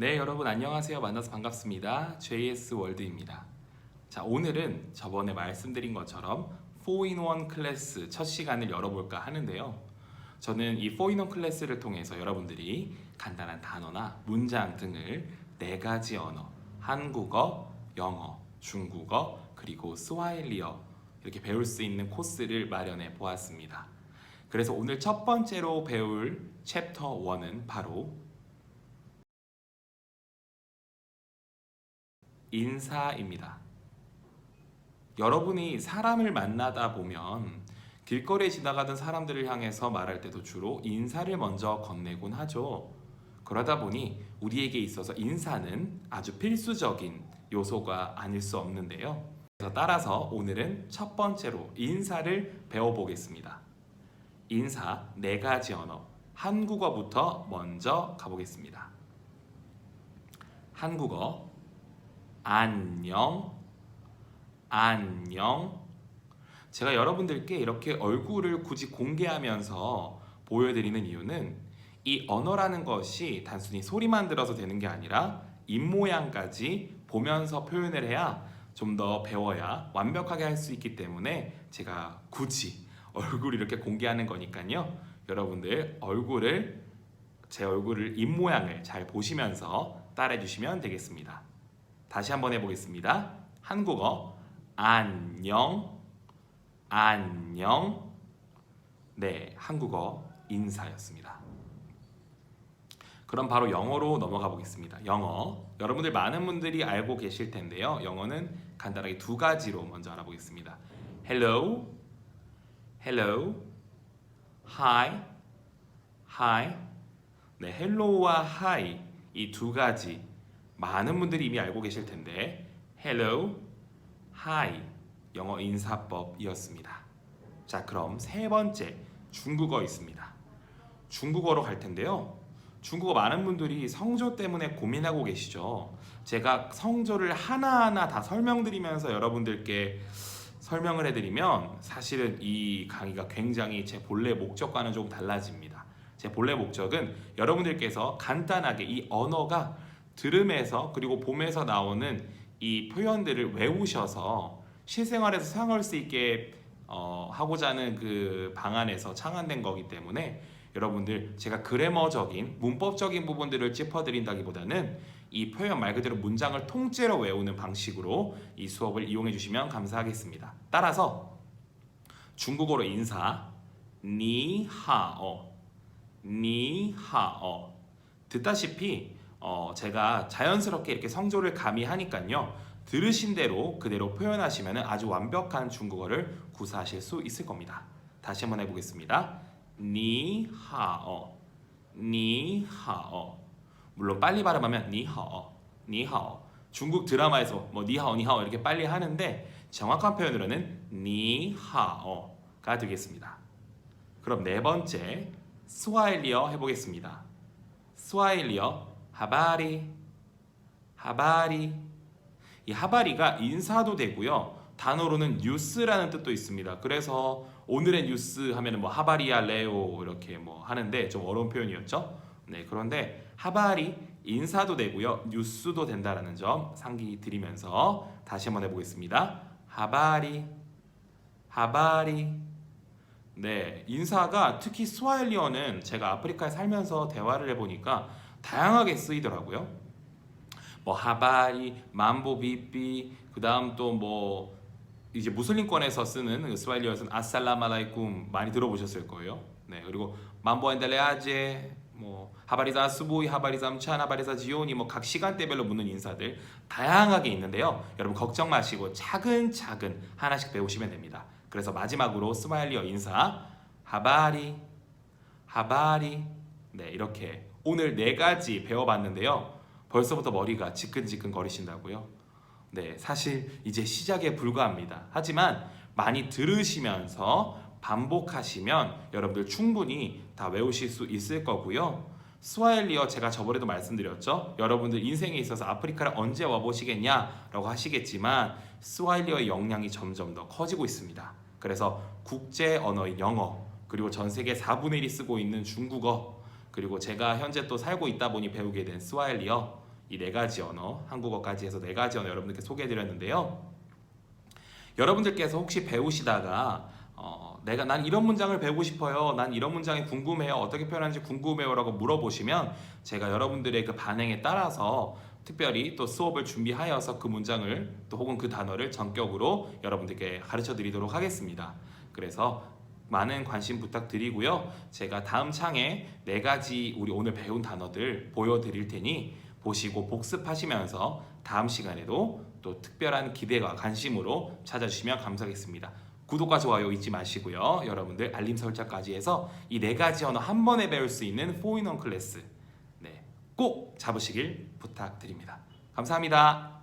네, 여러분 안녕하세요. 만나서 반갑습니다. JS 월드입니다. 자, 오늘은 저번에 말씀드린 것처럼 4in1 클래스 첫 시간을 열어볼까 하는데요. 저는 이 4in1 클래스를 통해서 여러분들이 간단한 단어나 문장 등을 네 가지 언어, 한국어, 영어, 중국어, 그리고 스와힐리어 이렇게 배울 수 있는 코스를 마련해 보았습니다. 그래서 오늘 첫 번째로 배울 챕터 1은 바로 인사입니다. 여러분이 사람을 만나다 보면 길거리에 지나가던 사람들을 향해서 말할 때도 주로 인사를 먼저 건네곤 하죠. 그러다 보니 우리에게 있어서 인사는 아주 필수적인 요소가 아닐 수 없는데요. 그래서 따라서 오늘은 첫 번째로 인사를 배워보겠습니다. 인사 네 가지 언어 한국어부터 먼저 가보겠습니다. 한국어 안녕, 안녕. 제가 여러분들께 이렇게 얼굴을 굳이 공개하면서 보여드리는 이유는 이 언어라는 것이 단순히 소리만 들어서 되는 게 아니라 입모양까지 보면서 표현을 해야 좀 더 배워야 완벽하게 할 수 있기 때문에 제가 굳이 얼굴 이렇게 공개하는 거니까요. 여러분들 얼굴을 제 얼굴을 입모양을 잘 보시면서 따라해 주시면 되겠습니다. 다시 한번 해보겠습니다. 한국어 안녕 안녕 네 한국어 인사였습니다. 그럼 바로 영어로 넘어가 보겠습니다. 영어 여러분들 많은 분들이 알고 계실 텐데요. 영어는 간단하게 두 가지로 먼저 알아보겠습니다. Hello, hello, hi, hi. 네, hello와 hi 이 두 가지 많은 분들이 이미 알고 계실 텐데 hello, hi 영어 인사법이었습니다. 자, 그럼 세 번째 중국어 있습니다. 중국어로 갈 텐데요. 중국어 많은 분들이 성조 때문에 고민하고 계시죠. 제가 성조를 하나하나 다 설명드리면서 여러분들께 설명을 해드리면 사실은 이 강의가 굉장히 제 본래 목적과는 조금 달라집니다. 제 본래 목적은 여러분들께서 간단하게 이 언어가 들음에서 그리고 봄에서 나오는 이 표현들을 외우셔서 실생활에서 사용할 수 있게 어, 하고자 하는 그 방안에서 창안된 거기 때문에 여러분들 제가 그래머적인 문법적인 부분들을 짚어드린다기보다는 이 표현 말 그대로 문장을 통째로 외우는 방식으로 이 수업을 이용해 주시면 감사하겠습니다. 따라서 중국어로 인사 니하오 니하오 듣다시피 어, 제가 자연스럽게 이렇게 성조를 가미하니까요. 들으신 대로 그대로 표현하시면 아주 완벽한 중국어를 구사하실 수 있을 겁니다. 다시 한번 해보겠습니다. 니하오, 니하오. 물론 빨리 발음하면 니하오, 니하오. 중국 드라마에서 뭐 니하오, 니하오 이렇게 빨리 하는데 정확한 표현으로는 니하오가 되겠습니다. 그럼 네 번째 스와일리어 해보겠습니다. 스와일리어 하바리 하바리. 이 하바리가 인사도 되고요. 단어로는 뉴스라는 뜻도 있습니다. 그래서 오늘의 뉴스 하면은 뭐 하바리야 레오 이렇게 뭐 하는데 좀 어려운 표현이었죠? 네 그런데 하바리 인사도 되고요. 뉴스도 된다라는 점 상기 드리면서 다시 한번 해 보겠습니다. 하바리 하바리. 네 인사가 특히 스와일리어는 제가 아프리카에 살면서 대화를 해보니까 다양하게 쓰이더라고요. 뭐 하바리, 만보 비비, 그 다음 또뭐 이제 무슬림권에서 쓰는 그 스와일리어에서는 아살라말라이쿰 많이 들어보셨을 거예요. 네 그리고 만보 엔델레아제, 뭐 하바리자 수부이, 하바리자 암찬, 하바리자 지오니 뭐 각 시간대별로 묻는 인사들 다양하게 있는데요. 여러분 걱정 마시고 차근차근 하나씩 배우시면 됩니다. 그래서 마지막으로 스와일리어 인사 하바리, 하바리, 네 이렇게 오늘 네 가지 배워봤는데요. 벌써부터 머리가 지끈지끈 거리신다고요? 네, 사실 이제 시작에 불과합니다. 하지만 많이 들으시면서 반복하시면 여러분들 충분히 다 외우실 수 있을 거고요. 스와일리어 제가 저번에도 말씀드렸죠. 여러분들 인생에 있어서 아프리카를 언제 와보시겠냐라고 하시겠지만 스와일리어의 역량이 점점 더 커지고 있습니다. 그래서 국제 언어인 영어 그리고 전 세계 4분의 1이 쓰고 있는 중국어 그리고 제가 현재 또 살고 있다 보니 배우게 된 스와일리어 이 네 가지 언어, 한국어까지 해서 네 가지 언어 여러분들께 소개해드렸는데요. 여러분들께서 혹시 배우시다가 어, 내가 난 이런 문장을 배우고 싶어요. 난 이런 문장이 궁금해요. 어떻게 표현하는지 궁금해요라고 물어보시면 제가 여러분들의 그 반응에 따라서 특별히 또 수업을 준비하여서 그 문장을 또 혹은 그 단어를 전격으로 여러분들께 가르쳐 드리도록 하겠습니다. 그래서 많은 관심 부탁드리고요. 제가 다음 창에 네 가지 우리 오늘 배운 단어들 보여드릴 테니 보시고 복습하시면서 다음 시간에도 또 특별한 기대와 관심으로 찾아주시면 감사하겠습니다. 구독과 좋아요 잊지 마시고요. 여러분들 알림 설정까지 해서 이 네 가지 언어 한 번에 배울 수 있는 포인원 클래스 네, 꼭 잡으시길 부탁드립니다. 감사합니다.